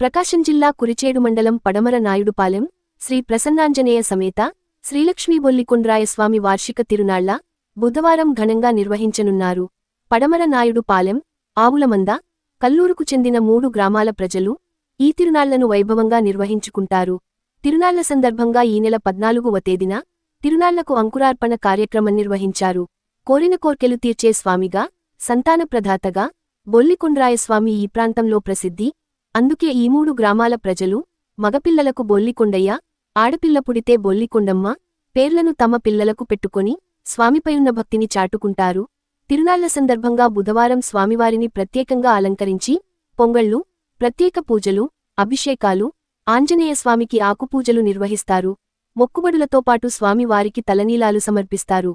ప్రకాశం జిల్లా కురిచేడు మండలం పడమర నాయుడుపాలెం శ్రీ ప్రసన్నాంజనేయ సమేత శ్రీలక్ష్మీ బొల్లికొండ్రాయస్వామి వార్షిక తిరునాళ్ళ బుధవారం ఘనంగా నిర్వహించనున్నారు. పడమర నాయుడుపాలెం ఆవులమంద కల్లూరుకు చెందిన మూడు గ్రామాల ప్రజలు ఈ తిరునాళ్ళను వైభవంగా నిర్వహించుకుంటారు. తిరునాళ్ళ సందర్భంగా ఈ నెల పద్నాలుగువ తేదీన తిరునాళ్ళకు అంకురార్పణ కార్యక్రమం నిర్వహించారు. కోరిన కోర్కెలు తీర్చే స్వామిగా సంతాన ప్రధాతగా బొల్లికొండ్రాయస్వామి ఈ ప్రాంతంలో ప్రసిద్ధి అందుకే ఈ మూడు గ్రామాల ప్రజలు మగపిల్లలకు బొల్లికొండయ్య ఆడపిల్ల పుడితే బొల్లికొండమ్మ పేర్లను తమ పిల్లలకు పెట్టుకొని స్వామిపైయున్న భక్తిని చాటుకుంటారు. తిరునాళ్ళ సందర్భంగా బుధవారం స్వామివారిని ప్రత్యేకంగా అలంకరించి పొంగళ్ళు ప్రత్యేక పూజలు అభిషేకాలు ఆంజనేయస్వామికి ఆకుపూజలు నిర్వహిస్తారు. మొక్కుబడులతో పాటు స్వామివారికి తలనీలాలు సమర్పిస్తారు.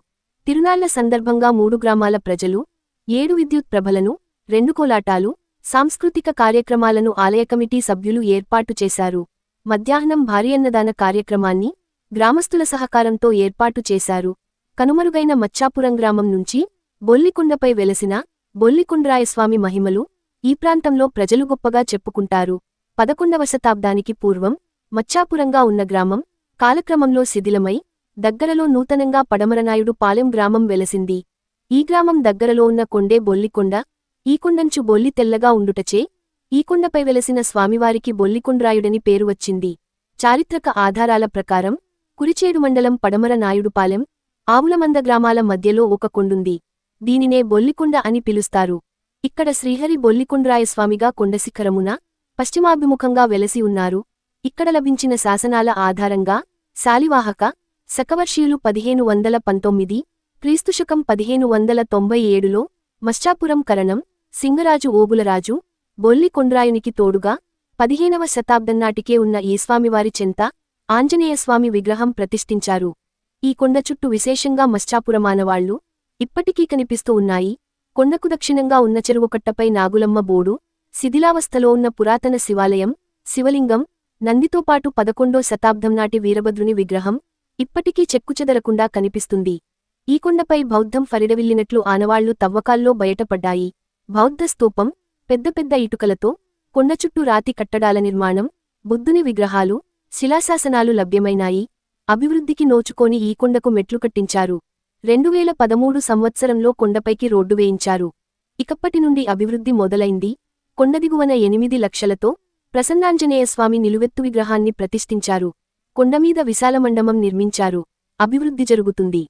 తిరునాళ్ళ సందర్భంగా మూడు గ్రామాల ప్రజలు ఏడు విద్యుత్ ప్రభలను రెండు కోలాటాలు సాంస్కృతిక కార్యక్రమాలను ఆలయ కమిటీ సభ్యులు ఏర్పాటు చేశారు. మధ్యాహ్నం భారీ అన్నదాన కార్యక్రమాన్ని గ్రామస్తుల సహకారంతో ఏర్పాటు చేశారు. కనుమరుగైన మచ్చాపురం గ్రామం నుంచి బొల్లికుండపై వెలసిన బొల్లికుండ్రాయస్వామి మహిమలు ఈ ప్రాంతంలో ప్రజలు గొప్పగా చెప్పుకుంటారు. పదకొండవ శతాబ్దానికి పూర్వం మచ్చాపురంగా ఉన్న గ్రామం కాలక్రమంలో శిథిలమై దగ్గరలో నూతనంగా పడమరనాయుడు పాలెం గ్రామం వెలసింది. ఈ గ్రామం దగ్గరలో ఉన్న కొండే బొల్లికొండ ఈ బొల్లి తెల్లగా ఉండుటచే ఈ వెలసిన స్వామివారికి బొల్లికుండ్రాయుడని పేరు వచ్చింది. చారిత్రక ఆధారాల ప్రకారం కురిచేడు మండలం పడమర నాయుడుపాలెం ఆవులమంద గ్రామాల మధ్యలో ఒక కొండుంది. దీనినే బొల్లికుండ అని పిలుస్తారు. ఇక్కడ శ్రీహరి బొల్లికుండ్రాయస్వామిగా కొండశిఖరమున పశ్చిమాభిముఖంగా వెలసి ఉన్నారు. ఇక్కడ లభించిన శాసనాల ఆధారంగా శాలివాహక శకవర్షీయులు పదిహేను వందల పంతొమ్మిది క్రీస్తుశకం పదిహేను వందల తొంభై ఏడులో మశ్చాపురం కరణం సింగరాజు ఓబులరాజు బొల్లి కొండ్రాయునికి తోడుగా పదిహేనవ శతాబ్దం నాటికే ఉన్న ఈ స్వామివారి చెంత ఆంజనేయస్వామి విగ్రహం ప్రతిష్ఠించారు. ఈ కొండ చుట్టూ విశేషంగా మశ్చాపురమానవాళ్ళు ఇప్పటికీ కనిపిస్తూ ఉన్నాయి. కొండకు దక్షిణంగా ఉన్న చెరువుకట్టపై నాగులమ్మ బోడు శిథిలావస్థలో ఉన్న పురాతన శివాలయం శివలింగం నందితో పాటు పదకొండో శతాబ్దం నాటి వీరభద్రుని విగ్రహం ఇప్పటికీ చెక్కుచెదరకుండా కనిపిస్తుంది. ఈ కొండపై బౌద్ధం ఫరిడవిల్లినట్లు ఆనవాళ్ళు తవ్వకాల్లో బయటపడ్డాయి. బౌద్ధ స్తూపం పెద్ద పెద్ద ఇటుకలతో కొండ చుట్టూ రాతి కట్టడాల నిర్మాణం బుద్ధుని విగ్రహాలు శిలాశాసనాలు లభ్యమైనాయి. అభివృద్ధికి నోచుకోని ఈ కొండకు మెట్లు కట్టించారు. రెండువేల పదమూడు సంవత్సరంలో కొండపైకి రోడ్డు వేయించారు. ఇకప్పటి నుండి అభివృద్ధి మొదలైంది. కొండదిగువన ఎనిమిది లక్షలతో ప్రసన్నాంజనేయస్వామి నిలువెత్తు విగ్రహాన్ని ప్రతిష్ఠించారు. కొండమీద విశాలమండమం నిర్మించారు. అభివృద్ధి జరుగుతుంది.